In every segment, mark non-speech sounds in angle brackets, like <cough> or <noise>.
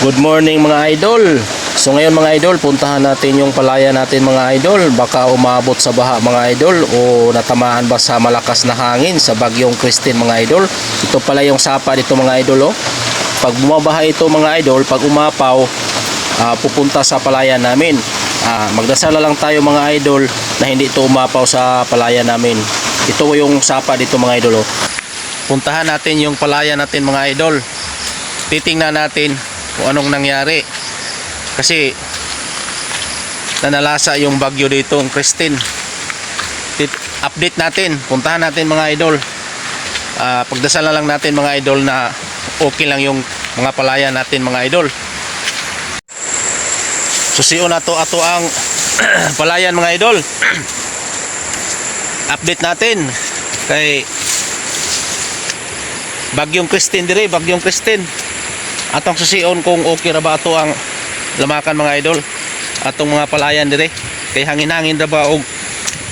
Good morning mga idol. So ngayon mga idol, puntahan natin yung palaya natin mga idol. Baka umabot sa baha mga idol o natamaan ba sa malakas na hangin sa bagyong Christine mga idol. Ito pala yung sapa dito mga idol oh. Pag bumabaha ito mga idol, pag umapaw, ah, pupunta sa palaya namin. Ah, magdasal na lang tayo mga idol na hindi ito umapaw sa palaya namin. Ito yung sapa dito mga idol oh. Puntahan natin yung palaya natin mga idol. Titingnan natin kung anong nangyari. Kasi nanalasa yung bagyo dito ang Christine. Update natin, puntahan natin mga idol. Ah, pagdasal na lang natin mga idol na okay lang yung mga palaya natin mga idol. Susiyo na to ato ang <clears throat> palayan mga idol. <clears throat> update natin kay Bagyong Christine dire, Bagyong Christine. Atong susion kung okay ra ba ato ang lamakan mga idol. Atong mga palayan dire. Kay hangin-hangin ra ba og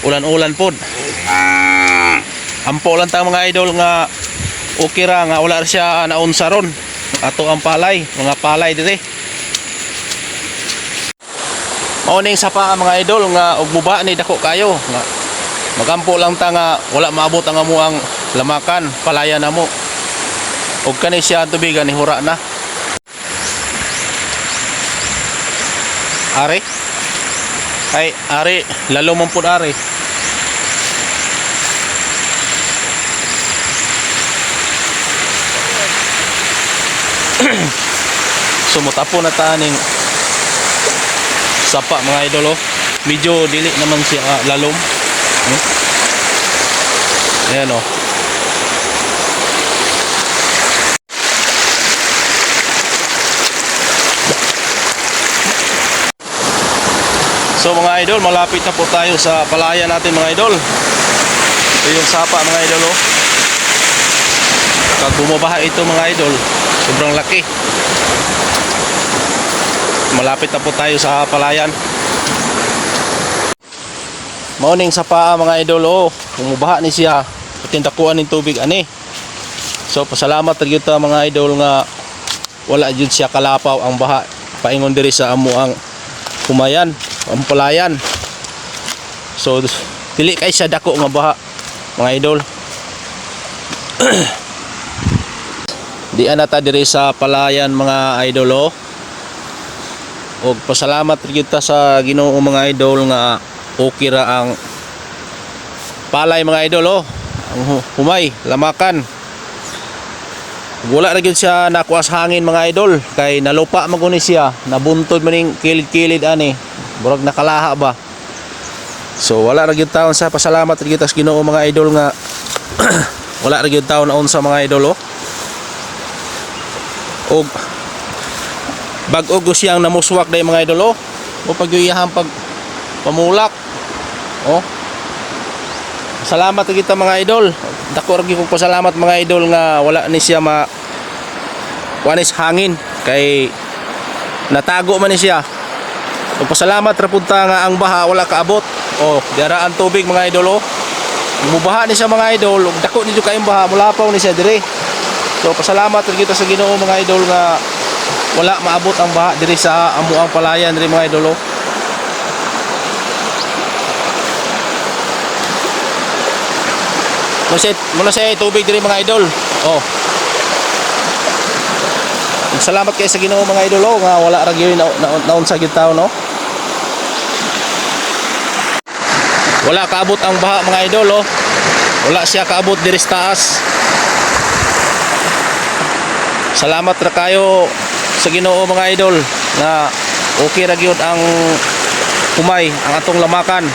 ulan-ulan pod. Ampo lang ta mga idol nga okay ra nga wala siya naunsa ron. Ato ang palay, mga palay dire. Morning sa pa mga idol nga og buba ni dako kayo nga magampo lang ta nga wala maabot ang amo ang lamakan palaya na mo og kani siya tubigan ni hura na Ari ay Ari lalo man pud Ari <clears throat> sumutapo na taning sapa mga idol oh. medyo dili naman siya ah, lalom hmm? ayan oh So mga idol, malapit na po tayo sa palaya natin mga idol. Ito yung sapa mga idol oh. Pag bumabaha ito mga idol, sobrang laki. Malapit na po tayo sa palayan. Morning sa paa mga idol oh. Bumubaha ni siya. Patindakuan ng tubig ani. So pasalamat gyud ta mga idol nga wala jud siya kalapaw ang baha. Paingon diri sa amo ang kumayan ang palayan. So dili kay siya dako nga baha mga idol. <clears throat> Di anata diri sa palayan mga idol oh. og pasalamat rin kita sa Ginoo mga idol nga okay ra ang palay mga idol oh. ang hu- humay lamakan. Wala ra gyud siya nakuas hangin mga idol. Kay nalupa man siya. Nabuntod man ning kilid-kilid ani burag nakalaha ba? So wala ra gyud taon sa pasalamat ra gyud sa Ginoo mga idol nga <clears throat> wala ra gyud taon na unsa mga idol oh. Og bag-og siyang namuswak day mga idol oh. O pagyuyahang pag pamulak oh. Salamat kita mga idol. Dako ra gyud kong pasalamat mga idol nga wala ni siya ma wanis hangin. Kay natago man ni siya Magpasalamat ra punta nga ang baha wala kaabot. Oh, diara ang tubig mga idol oh. Mubaha ni siya mga idol, ug dako ni kayong baha, mulapaw ni siya dire. So pasalamat ra kita sa Ginoo mga idol nga wala maabot ang baha dire sa amo ang palayan dire mga idol oh. Muna muna siya tubig dire mga idol. Oh. Salamat kayo sa Ginoo mga idol oh, nga wala ra gyud na, na, naon sa gyud tawo no. Wala kaabot ang baha mga idol oh. Wala siya kaabot diri taas. Salamat ra kayo sa Ginoo mga idol nga okay ra gyud ang kumay ang atong lamakan.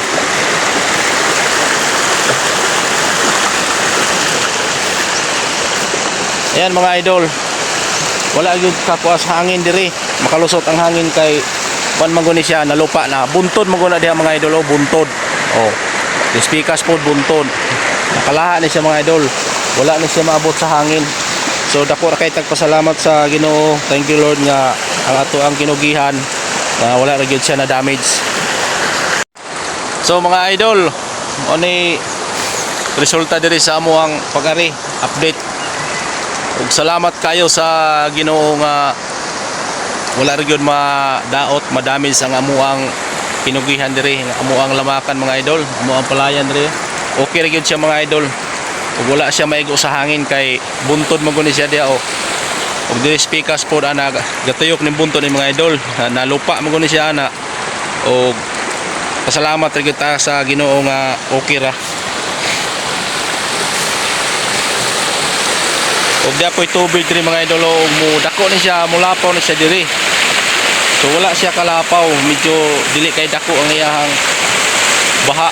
Ayan mga idol. Wala gyud kakuas hangin diri. Makalusot ang hangin kay pan manguni siya nalupa na buntod maguna diha mga idol oh, buntod. Oh. Yung speakers pod buntod. Nakalaha ni siya mga idol. Wala na siya maabot sa hangin. So dako ra kay tagpasalamat sa Ginoo. Thank you Lord nga ang ato ang kinugihan na wala ra gyud siya na damage. So mga idol, oni resulta diri sa amo ang pag-ari update ug salamat kayo sa Ginoo nga wala rin yun madaot madamage ang amuang pinugihan diri. Ang amuang lamakan mga idol. Amuang palayan diri. Okay rin yun siya mga idol. Ug wala siya maigo sa hangin kay buntod mo guni siya diha o ug diri speakers pod ana gatuyok ning buntod ni mga idol. Na lupa mo guni siya ana. Ug pasalamat rin kita sa Ginoo nga okay ra. Ug di ako'y tubig diri mga idol ug mo dako ni siya mulapaw ni siya diri so wala siya kalapaw. Medyo dili kay dako ang iyahang baha.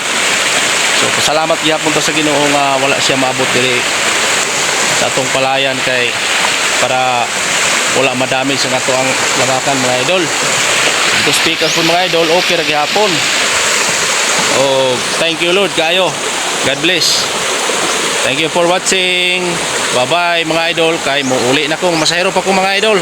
So pasalamat gyapon ta sa Ginoo nga wala siya maabot diri sa atong palayan kay para wala madami sa ato ang lamakan mga idol. Ito speakers po mga idol. Okay ra gyapon oh thank you Lord. Kayo God bless. Thank you for watching. Bye-bye mga idol. Kay mo uli na kong masahero pa ko mga idol.